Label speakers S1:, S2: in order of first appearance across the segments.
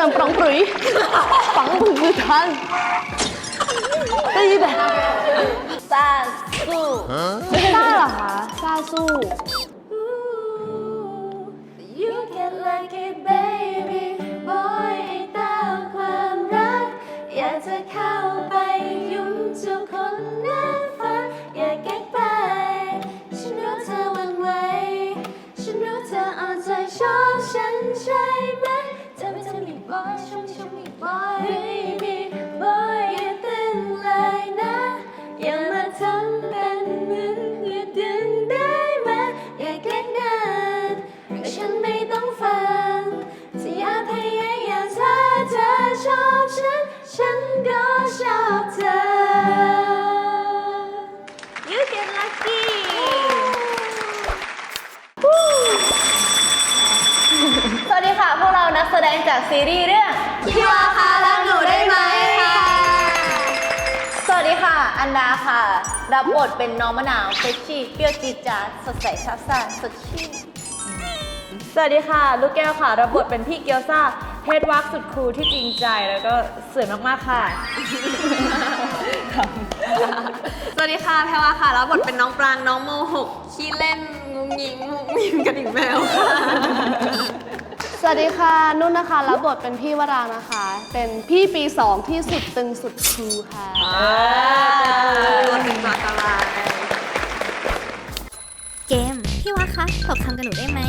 S1: เติมปรองปรุยฝังผึ่งมือทันได้ยินไม
S2: ซาสู้
S1: ซาเหรอคะซาสู้
S2: ไดง
S3: จากซีรีส์เรื่อง
S2: พี่วาคะรักหนูได้ไหมค่ะ
S3: สวัสดีค่ะ อันดาค่ะ รับบทเป็นน้องมะนาวเฟรชชี่เปรี้ยวจี๊ดจ๊าดสดใสซับซ่าสดชื่น
S4: สวัสดีค่ะ ลูกแก้วค่ะ รับบทเป็นพี่เกียวซ่าเฮดวักสุดคูลที่จริงใจแล้วก็สวยมากๆค่ะ
S2: สวัสดีค่ะแพรวาค่ะแล้วบทเป็นน้องปรางน้องโมหกขี้เล่นงุ้งยิงงุ้งยิงกระดิ่งแมวค่ะ
S1: สวัสดีค่ะ นุ่นนะคะ รับบทเป็นพี่วรานะคะ เป็นพี่ปีสองที่สุดตึงสุดคูลค่ะ
S2: ตัวถึงมากลาย
S5: เกม พี่วะคะตอบคำกับหนูได้ไหม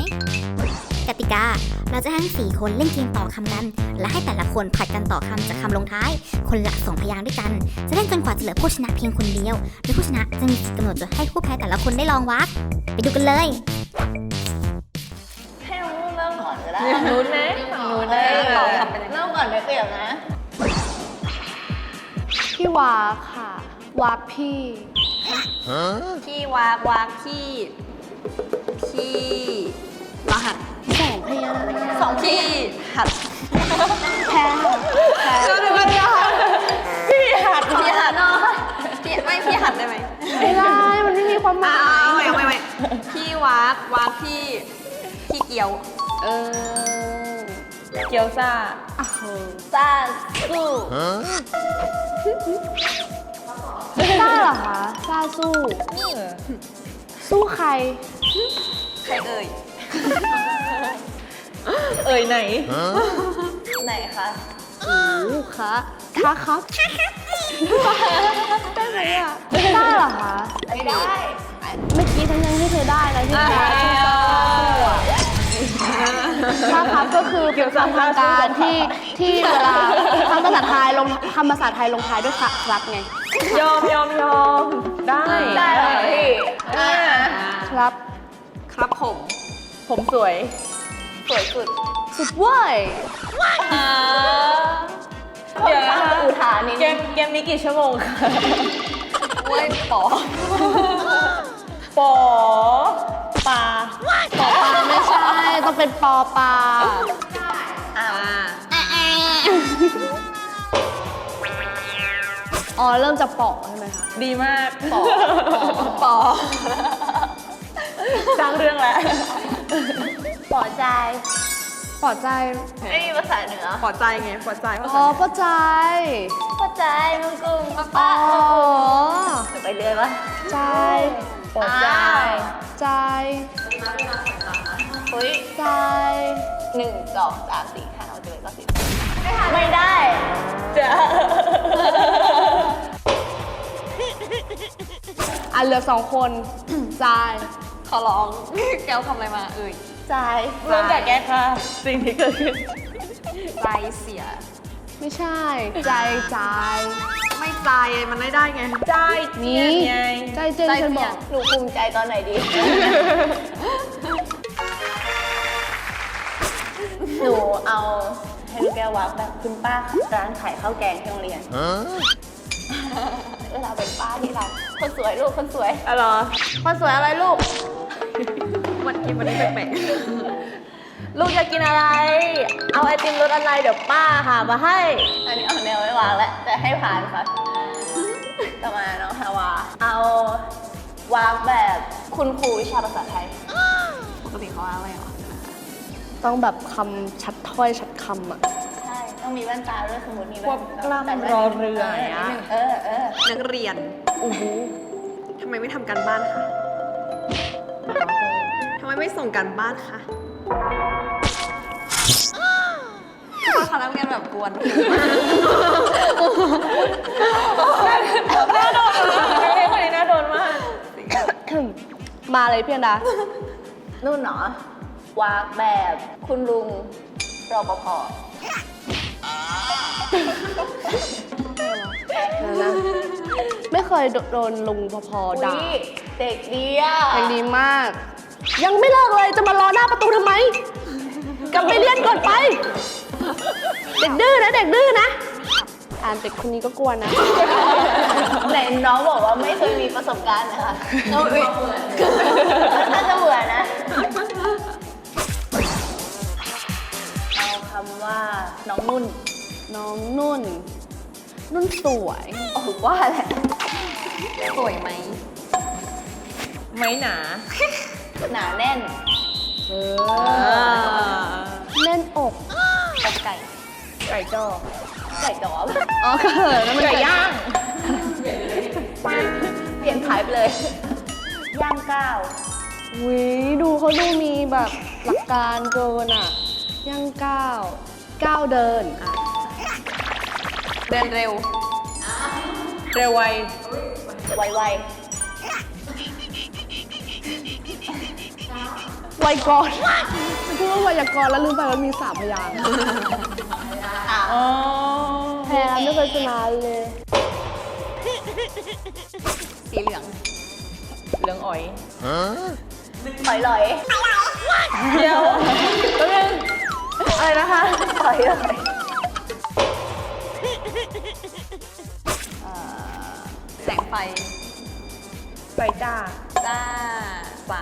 S5: กติกา เราจะให้ทั้งสี่คนเล่นเกมต่อคำกัน และให้แต่ละคนผัดกันต่อคำจากคำลงท้าย คนละสองพยางค์ด้วยกัน จะเล่นจนกว่าจะเหลือผู้ชนะเพียงคนเดียวโดยผู้ชนะจะมีสิทธิ์กำหนดโดให้ผู้แพ้แต่ละคนได้ลองวัดไปดูกันเลย
S4: ฝั่งนู้นไหมฝั่งนู้น
S3: เอ
S4: นะ
S3: อเริ่มก่อนเดี๋ยวเปลี่ยนนะ
S1: พี่วาค่ะ วากพี่
S2: พี่วากวากพี่ พี่รหัส
S1: สองพยางค์
S2: สองพี่หัด
S1: แพ้ค่ะแพ้
S2: เดี๋ยวเดี๋ยวเดี๋ยวพี่หัดพี่หัดพี่ไม่พี่หัดได้ไหม
S1: ไม่ได้ มันไม่มีความห
S2: อ่ามา
S1: ย
S2: ไม่ไม่ไม่พี่วากวากพี่ พี่เกียว
S1: เออ
S4: เกียวซ่า
S1: อะเออ
S3: ซาสู้
S1: ซ่าเหรอคะซ่าสู้ สู้ใคร
S2: ใครเอ่ย
S4: เอ่ยไหน
S3: ไหนคะ
S1: โอ้คะคะครับได้ไหมอะได้เหรอคะ
S3: ไม่ได้
S1: เมื่อกี้ฉันยังไม่เคยได้เลยที่แพ้ที่ซ่าสู้อะ ถ้าครับก็คือเป็นคำทางการที่ที่เวลาคำภาษาไทยลงคำภาษาไทยลงท้ายด้วยค่ะครับไง
S4: ยอมยอมยอมได้
S3: ได้เหรอพี่อ่า
S1: ครับ
S2: ครับผม
S4: ผมสวย
S3: สวยสุด
S1: สุดเว้ย
S4: เดี๋ยวนะคะ
S3: อุทานนิด
S4: เก
S3: นึ
S4: ม
S3: ง
S4: เกมนี้กี่ชั่วโมงคะ
S2: เว้ยปอ
S4: ปอ
S1: เป็นปอปลา
S3: อ้าว
S1: อ๋อ เริ่มจากปอกใช่ไหมคะ
S4: ดีมาก
S3: ปอ
S2: ปอ
S4: สร้างเรื่องแล้ว
S3: ปอใจ
S1: ปอใจ
S3: ไม่มีภาษาเหนือ
S2: ปอใจไงปอใจ
S1: อ๋อปอใจ
S3: ปอใจมึงกุ้งป้า
S1: อ๋
S3: ป้า
S1: อ
S3: ไปเรื่อยปะ
S1: ใจ
S4: ปอใจ
S1: ใจ
S3: เฮ้ย
S1: ใจ
S3: หนึ่งสองสามสี่ห้าหกเจ็ดแปดเก้าสิบไม่ได้
S4: จะ
S1: อะเหลือสองคนใจ
S2: ขอร้องแก้วทำอะไรมาเอ่ย
S3: ใจ
S4: เริ่มจากแกค่ะ สิ่งที่เกิดขึ้น
S2: ใจเสีย
S1: ไม่ใช่ ใจใจ
S2: ไม่ใจมันไม่ได้ไง
S4: ใจ
S1: นี่
S4: เจียนไง
S1: ใจเจนฉันบอก
S3: หนูภูมิใจตอนไหนดี หนูเอาให้ลูกแก้ววักแบบคุณป้าร้านขายข้าวแกงที่โรงเรียนเวลาเป็นป้าที่ร้านคนสวยลูกคนสวย
S4: อ๋อเหรอ
S3: คนสวยอะไรลูก
S2: วันกินวันนี้แปลก
S4: ลูกอยากกินอะไร เอาไอติมรสอะไรเดี๋ยวป้าหามาให้
S3: อันนี้เอาแนวไว้วางแล้วแต่ให้ผ่านค่ะต่อมาน้องฮาวา เอาวางแบบคุณครูวิชาภาษาไทย
S2: ๆปกติเขาว่าอะไรหรอ
S1: ต้องแบบคำชัดถ้อยชัดคำอะ
S3: ใช่ต้องมีแว่นตาด้วยสมมติมี
S4: พ
S3: แว่
S4: วนก
S3: ตาก
S4: ล้าม
S3: แต่แว่น
S4: รอเรืออย่างเงี้ย
S3: เออเออ
S6: นักเรียนโอ้โหทำไมไม่ทำการบ้านคะทำไมไม่ส่งการบ้านคะพอเขาทำกันแบบกวน
S4: น่าโดนมากเรื่องคนนี้น่าโดนมาก
S1: มาเลยพี่อันดา
S3: นู่นเนาะ วากแบบคุณลุงรปภ
S1: ไม่เคยโดนลุงพอพอด่า
S3: อุ๊ยเด็กดีอะ
S1: ยังดีมาก ยังไม่เลิกเลยจะมารอหน้าประตูทำไม กลับไปเรียนก่อนไป เด็กดื้อนะเด็กดื้อนะ อ่านเด็กคนนี้ก็กลัวนะ
S3: ไหนน้องบอกว่าไม่เคยมีประสบการณ์นะคะน่าจะเบื่อนะ ว่าน้องนุ่น
S1: น้องนุ่น นุ่นสวย
S3: โอ้ว่าแหละ
S6: สวยไหม
S4: ไม่หนา
S3: หนาแน่น
S1: เล่นอก
S3: กับไก่
S4: ไก่จ้อ
S3: ไก่จอบ
S1: อ๋อเขินแล้วมัน
S4: ไก่ย่าง
S3: เปลี่ยนขายไปเลย ย่างก้าว
S1: วิดูเขาดูมีแบบหลักการเกินอะ ย่างก้าว ก้าวเดิน
S6: เดินเร็ว
S4: เร็วไว
S3: ไวไว
S1: ไวยากรณ์พูดว่าไวยากรณ์แล้วลืมไปว่ามีสามพยางค์
S4: อ๋อ
S1: แพ้ไม่เคยชนะเลย
S6: สีเหลือง
S4: เหลืองอ๋อย
S3: ถอยลอย
S4: เดี๋ยวแป๊บนึง อะไรนะคะ
S3: ถอยลอย
S6: แสงไฟ
S4: ไฟจ้า
S6: จ้าฟ้า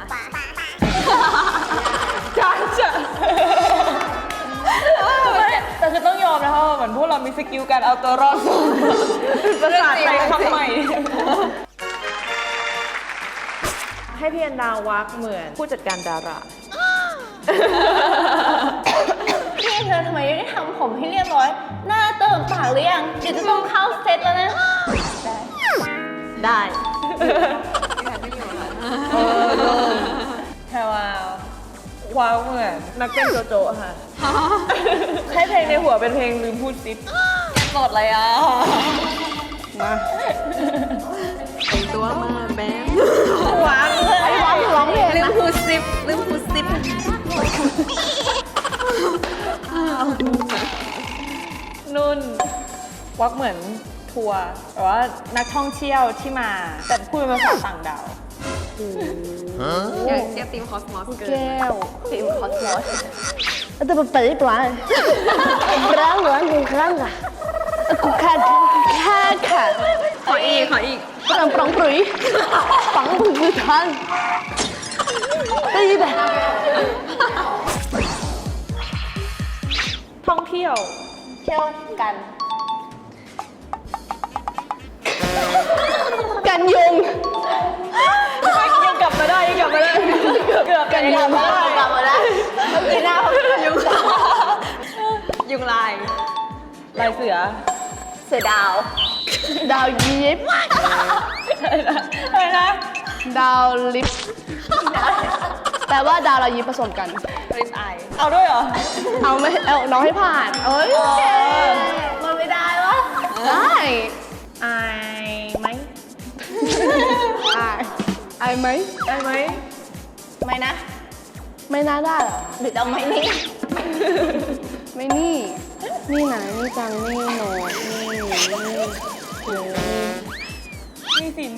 S4: จ้าจ้าแต่คือต้องยอมนะคะว่าเหมือนพวกเรามีสกิลการเอาตัวรอดสูงภาษาไทยคำใหม่ ให้พี่อันดาวักเหมือนผู้จัดการดารา
S3: พี่ เธอทำไมไม่ได้ทำผมให้เรียบร้อย หน้าเติมปากหรือยังเดี๋ยวจะต้องเข้าเซตแล้วนะ ได้
S6: ได้ไม่อยู่ค่ะ
S4: แพรวาวว้าวเหมือนนักเต้นโจโจค่ะให้เพลงในหัวเป็นเพลงลืมพูดซิป
S6: สดเลยอะ
S1: มา
S6: แต่งตัวมาแบง
S4: ว้าวเลย
S1: ไอ้ร้องหนูร้องเพลง
S6: ลืม
S1: นะ
S6: พูดซิปลืมพูดซิป
S4: นุ่นวักเหมือนทัวร์แต่ว่านักท่องเที่ยวที่มา แต่พูดเป็นภาษาต่างดาว
S6: อย่างเชียร์ทีมคอสมอสเกิน
S1: แก้ว
S3: ฟิล์มคอสมอส
S1: แต่เป็นไปได้ปลายร้างร้างกูครั้งอะกูแค่แค่ค่ะ
S6: ขออีก ขออีก
S1: ปรังปรังปรุยฝังผึ่งคือทันตีแบบ
S4: ท่องเที่ยว
S3: เที่ยวกัน
S1: กันยุง
S4: ยังกลับมาได้ยังกลับมาได้เกือบเกือบกัน
S3: กลับมาแล้วกลับมาแล้วเมื่อกี้หน้าเขายุง
S6: ยุงลาย
S4: ลายเสือ
S3: เสือดาว
S1: ดาวยิบ
S4: อะไรนะ
S1: ดาวลิฟแปลว่าดาวเรายิบผสมกัน
S6: ริสไอ
S4: เอาด้วยเหรอ
S1: เอาไม่เอาน้องให้ผ่านเอ้ย
S3: มันไม่ได้วะ
S1: ได้
S4: อายไหม
S1: อายอายไหม
S4: อายไหม
S3: ไม่นะ
S1: ไม่น่าได้เหรอ
S3: หรือต้องไม่นี่
S1: ไม่นี่ นี่ไหนนี่จังนี่โหนดนี่นี่โห
S4: มีสิน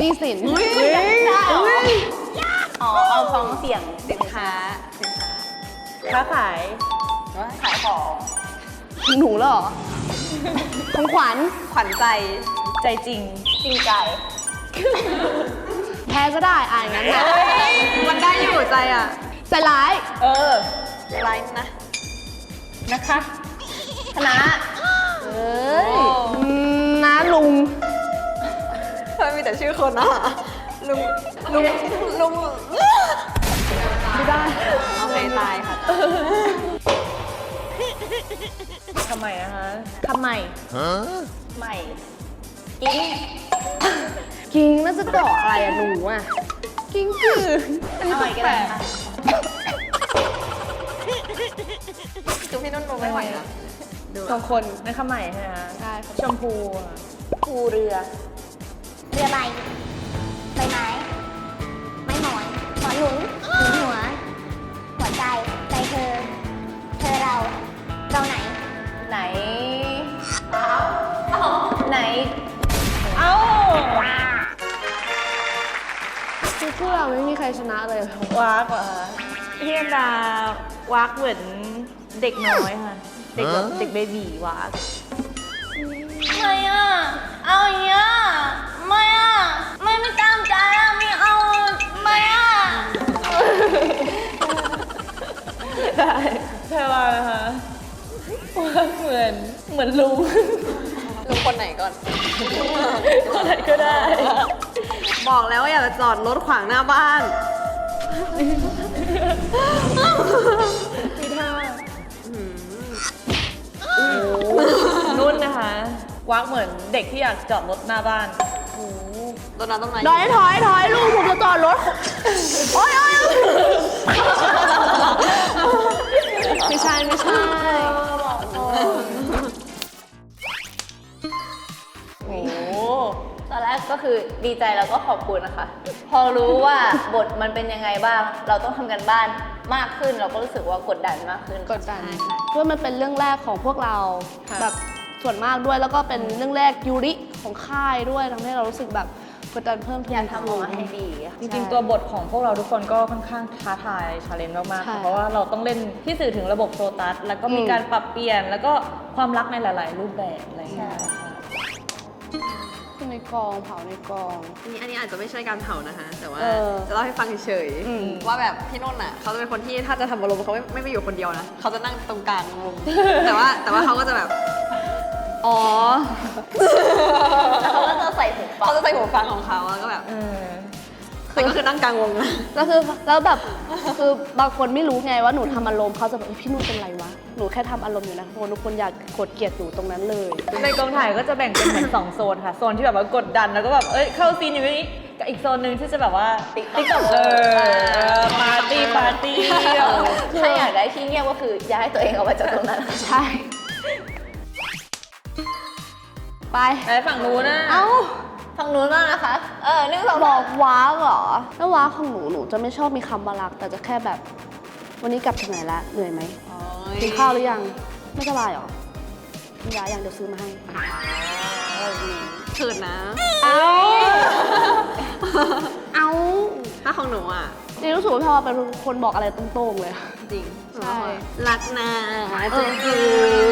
S1: นี่สิน
S3: ได้เหรออ๋อเอาฟังเสียง
S6: สินค้าสินค้า
S4: ค้าขาย
S3: ขายของ
S1: หนูเหรอ ของขวัญ
S6: ขวัญใจ
S4: ใจจริง
S3: จริงใจ
S1: แพ้ก็ได้อ่านงั้นนะ
S6: มันได้อยู่ใจอะ
S1: ใจร้าย
S4: เออ
S6: ไลฟ์นะ
S4: นะคะ
S3: คณะ
S1: เอ้ยอืมน้าลุง
S6: เฮ้ยมีแต่ชื่อคนอะลุง ลุง ลุง
S1: ไม่ได้
S6: โอเคตายค่ะ
S4: ทำไมนะคะทำไม
S3: ใหม่กิ้ง
S1: กิ้งน่าจะเกาะอะไรอะหนูอะกิ้งคือ
S3: เอาใหม่ก็ได้ค่ะ
S6: คือพี่นุ่นรู้ไม่ไหวนะ
S4: สองคนในคำใหม่ใช่ไหมคะ
S1: ใช่ครับ
S4: ชมพูอะ
S3: ภูเรือ
S5: เรือใบใบไม้ ไม้หมอนหมอนหนุนาเราไหน
S3: ไหน ไหน
S4: เอ้า
S1: คือพวกเราไม่มีใครชนะเลย
S4: วากเหรอคะพี่อันดาวากเหมือนเด็กน้อยค่ะ เด็กแบบเด็กเบบีวาก
S3: ไม่อะ เอาอย่างเงี้ย เห
S4: มือนลุง
S6: ลุงคนไหนก่อน
S4: อะไรก็ได้
S6: บอกแล้วว่าอย่าจอดรถขวางหน้าบ้าน
S4: มีท่านุ่นนะคะวากเหมือนเด็กที่อยากจอดรถหน้าบ้าน
S6: รถน้ำต้นไม้
S1: ถอยถอยถอยลูกผมจะจอดรถ โอ๊ยโอ๊ย
S3: คือดีใจแล้วก็ขอบคุณนะคะ พอรู้ว่าบทมันเป็นยังไงบ้าง เราต้องทำกันบ้านมากขึ้น เราก็รู้สึกว่ากดดันมากขึ้น
S1: กดดันเพื่อมันเป็นเรื่องแรกของพวกเราแบบส่วนมากด้วยแล้วก็เป็นเรื่องแรกยูริของค่ายด้วยทำให้เรารู้สึกแบบกดดันเพิ่ม
S3: อยากทำออกมาให้ดีอะ
S4: จริงๆ ตัวบทของพวกเราทุกคนก็ค่อนข้างท้าทายชาเลนจ์มากๆ
S1: ใช่
S4: ค่ะเพราะว่าเราต้องเล่นที่สื่อถึงระบบโซตัส แล้วก็มี
S1: อืม
S4: การปรับเปลี่ยน แล้วก็ความรักในหลาย ๆ รูปแบบอะไรอย่างเงี้ยค่ะ
S1: ในกองเผาในกอง
S6: อันนี้อันนี้อาจจะไม่ใช่การเผานะคะ แต่ว่า
S1: เออ
S6: จะเล่าให้ฟังเฉย
S1: อืม
S6: ๆว่าแบบพี่นุ่นอะเขาจะเป็นคนที่ถ้าจะทำอารมณ์เขาไม่ไม่ไปอยู่คนเดียวนะเขาจะนั่งตรงกลางวงแต่ว่าแต่ว่าเขาก็จะแบบอ๋อ
S3: แล้วเขาก็จะใส่หูฟัง
S6: เขาจะใส่หูฟังของเขาแล้วก็แบบ
S4: เออ
S6: แต่ก็คือนั่งกลางวงนะ
S1: แล้วคือแล้วแบบคือบางคนไม่รู้ไงว่าหนูทำอารมณ์เขาจะแบบเอ้ยพี่นุ่นเป็นไรวะหนูแค่ทำอารมณ์อยู่นะทุกคนทุกคนอยากกดเกลียดหนูตรงนั้นเลย
S4: ในกองถ่ายก็จะแบ่งเป็นเหมือนสองโซนค่ะ โซนที่แบบว่ากดดันแล้วก็แบบ เอ้ย เข้าซีนอยู่นี้กับอีกโซนหนึ่งที่จะแบบว่า ติ๊กต็อกเออปาร์ตี้ปาร์ตี้
S3: ถ้าอยากได้ที่เงียบก็คือย้ายตัวเองออกมาจากตรงนั้น
S1: ใช่ ไป
S4: ไอ้ฝั่งนู้นนะ
S1: เอ้า
S3: ฝั่งนู้นบ้างนะคะ เออหนึ่งสอง
S1: บ
S3: สา
S1: อ
S3: ม
S1: กว้าเหรอแล้วว้าของหนูหนูจะไม่ชอบมีคำบารัก แต่จะแค่แบบ วันนี้กลับถึงไหนละเหนื่อยไหมกินข้าวหรือยังไม่สบายเหรอกินยาอย่างเดี๋ยวซื้อมาให้
S6: เขินนะ
S1: เอาเอา
S6: ถ้าของหนูอะ
S1: จริงรู้สึกว่าพี่วาเป็นคนบอกอะไรตรงๆเลย
S6: จริง
S1: ใช่
S6: รักนะจริงจริง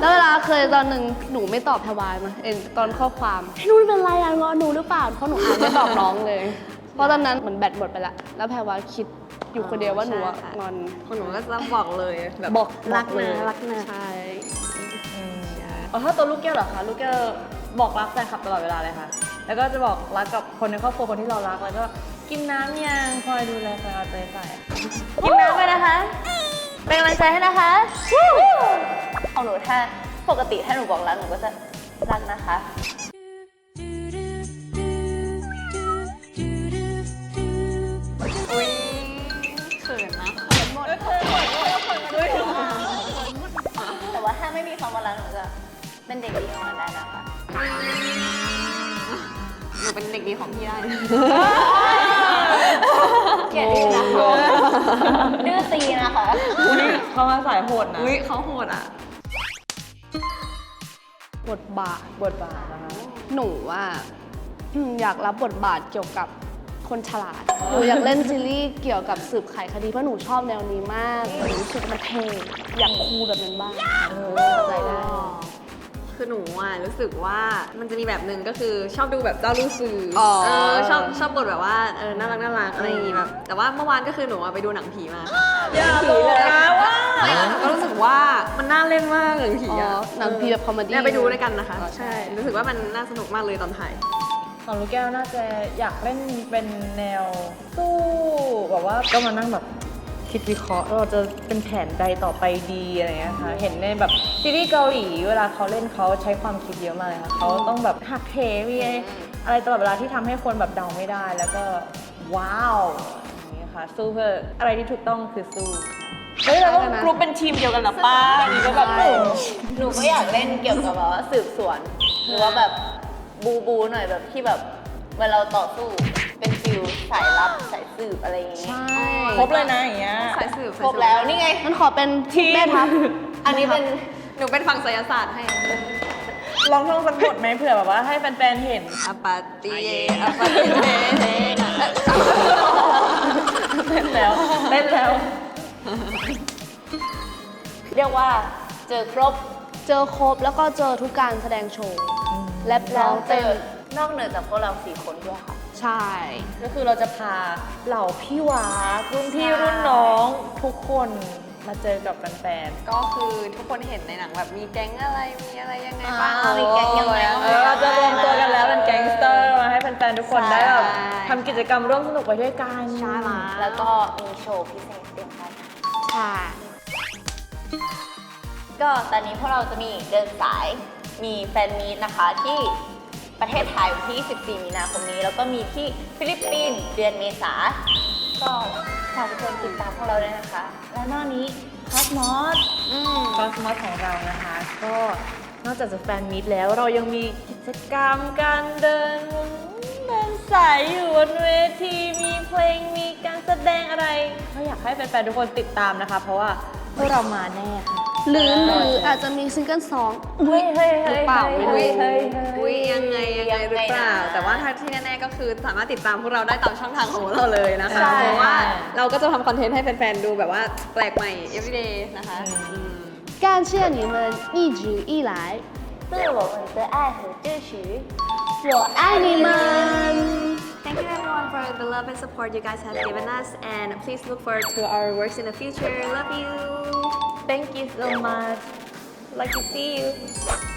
S1: แล้วเวลาเคยตอนหนึ่งหนูไม่ตอบแพรวายมาเองตอนข้อความพี่นุ่นเป็นไรอะงอหนูหรือเปล่าเพราะหนูอ่านไม่ตอบน้องเลย เพราะตอนนั้นเหมือนแบตหมดไปละแล้วแพรวาคิดอยู่คนเดียวว่าหนูอะงอน
S6: ของหนูก็จะบอกเลยแบบ
S1: บอก
S6: รัก
S1: เล
S6: นะ
S1: ย
S6: รักนะ
S1: ใช่
S4: อ๋อถ้าตัวลูกแก้วเหรอคะลูกแก้วบอกรักแฟนคลับตลอดเวลาเลยค่ะ แล้วก็จะบอกรักกับคนในครอบครัวคนที่เรารักแล้วก็ กินน้ำยังคอยดูแลคอยเอาใจใส่
S3: กินน้ำไปนะคะ เป็นกำลังใจให้นะคะของหนูถ้าปกติถ้าหนูบอกรักหนูก็จะรักนะคะ
S6: อุ้ยเขินนะ
S3: แต่ว่าถ้าไม่มีคำว่ารักหนูจะเป็นเด็กดีของมันได้นะคะ
S6: หนูเป็นเด็กดีของพี่ได้
S3: เกลียดดีนะคะดื้อตีนะคะ
S4: อุ้ยเขามาสายโหดนะ
S6: อุ้ยเขาโหดอะ
S1: บทบาท
S4: บทบาทนะคะ
S1: หนูว่าอืมอยากรับบทบาทเกี่ยวกับคนฉลาด หนูอยากเล่นซีรีส์เกี่ยวกับสืบไขคดีเพราะหนูชอบแนวนี้มาก หนูรู้สึกมันเท่อยากคูลแบบนั้นบ้างเออเข้าใจได้
S6: คือหนูอะรู้สึกว่ามันจะมีแบบหนึ่งก็คือชอบดูแบบเจ้าลูกสื่อ
S1: อ๋อ
S6: เออชอบชอบบทแบบว่าเออน่ารักน่ารักอะไรอย่างงี้แบบแต่ว่าเมื่อวานก็คือหนูอะไปดูหนังผีมา
S4: อย่าบอกนะว่า
S6: ไม่หนูก็รู้สึกว่ามันน่าเล่นมากหนังผี
S1: อ๋
S6: อะ
S1: อหนังผีแบบคอมเมดี้
S6: เนี่ยไปดูด้วยกันนะคะ
S1: อ๋อใช่
S6: ใช่ รู้สึกว่ามันน่าสนุกมากเลยตอนถ่าย
S4: ของลูกแก้วน่าจะอยากเล่นเป็นแนวสู้แบบว่าก็มานั่งแบบ คิดวิเคราะห์เราจะเป็นแผนใดต่อไปดีอะไรเงี้ยค่ะเห็นในแบบซีรีส์เกาหลีเวลาเขาเล่นเขาใช้ความคิดเยอะมากเลยค่ะเขาต้องแบบหักเหมีอะไรตลอดเวลาที่ทำให้คนแบบเดาไม่ได้ แล้วก็ว้าวอย่างเงี้ยค่ะสู้เพื่ออะไรที่ถูกต้องคือสู้เฮ้ยเราต้องกรุ๊ปเป็นทีมเดียวกันเหรอป้านี่ก็แบบ
S3: หนูก็อยากเล่นเกี่ยวกับแบบว่าสืบสวน หรือว่าแบบบูบูหน่อยแบบที่แบบเวลาเราต่อสู้เป็นฟิล สายลับสายสืบอะไรอย่างงี้
S1: ใช่
S4: ครบเลยนะอย่างเงี้ย
S6: สายสืบ
S3: ครบแล้วนี่ไง
S1: มันขอเป็นแม่ทัพ
S3: อันนี้เป็น
S6: หนูเป็นฝั่งไสยศาสตร์ให้
S4: ลองท่องสักบทไหมเผื่อแบบว่าให้แฟนๆเห็น
S6: อปาติเยอปาติเทเทนะ
S4: เล่นแล้วเล่นแล้ว
S3: เรียกว่าเจอครบ
S1: เจอครบแล้วก็เจอทุกการแสดงโชว์และร้อง
S3: เจ
S1: เต้
S3: อนนอกเหนือจากพวกเราสี่คนด้วยค่ะ
S1: ใช่
S4: ก็คือเราจะพาเหล่าพี่วารุ่นพี่รุ่นน้องทุกคนมาเจอกับแฟน
S6: ก็คือทุกคนเห็นในหนังแบบมีแก๊งอะไรมีอะไรยังไง
S3: อ่า
S6: บ้าง
S3: มีแก๊งยังไง
S4: ๆเออเราจะรวมตัวกันแล้วเป็นแก๊งสเตอร์มาให้แฟนๆทุกคนได้แบบ
S6: ใช่
S4: ทำกิจกรรมร่วมสนุกไปด้วยกัน
S6: ใช่ละ
S3: แล้วก็มีโชว์พิเศษด้วยค่ะ
S1: ใช่
S3: ก็ตอนนี้พวกเราจะมีเดินสาย มีแฟนมีตนะคะที่ ประเทศไทยวันที่ 14 มีนาคมนี้ แล้วก็มีที่ฟิลิปปินส์เดือนเมษา ก็ฝากทุกคนติดตามพวกเราด้วยนะคะ และนอกนี้คอสมอส
S4: คอสมอสของเรานะคะ ก็นอกจากจะแฟนมีตแล้วเรายังมีกิจกรรมการเดินเดินสายอยู่บนเวทีมีเพลงมีการแสดงอะไรก็อยากให้แฟนๆทุกคนติดตามนะคะ เพราะว่าพวกเรามาแน่ค่ะ
S1: หรือหรืออาจจะมีซิงเกิลสอง
S3: เฮ้ยเฮ้ย
S1: หรือเปล่าไม่รู้
S6: อุ้ยอุ้ยยังไงยังไงหรือเปล่า
S3: ยังไงนะ
S6: แต่ว่าถ้าที่แน่ๆก็คือสามารถติดตามพวกเราได้ตามช่องทางของเราเลยนะคะ
S4: ใช่
S6: เพราะว่าเราก็จะทำคอนเทนต์ให้แฟนๆ ดูแบบว่าแปลกใหม่ everyday นะคะอืม
S1: 感谢你们一直以来，
S3: 对我们的爱和支持。
S1: 我爱你们。
S6: Thank you everyone for the love and support you guys have given us and please look forward to our works in the future. Love you.
S4: Thank you so much. Like to see you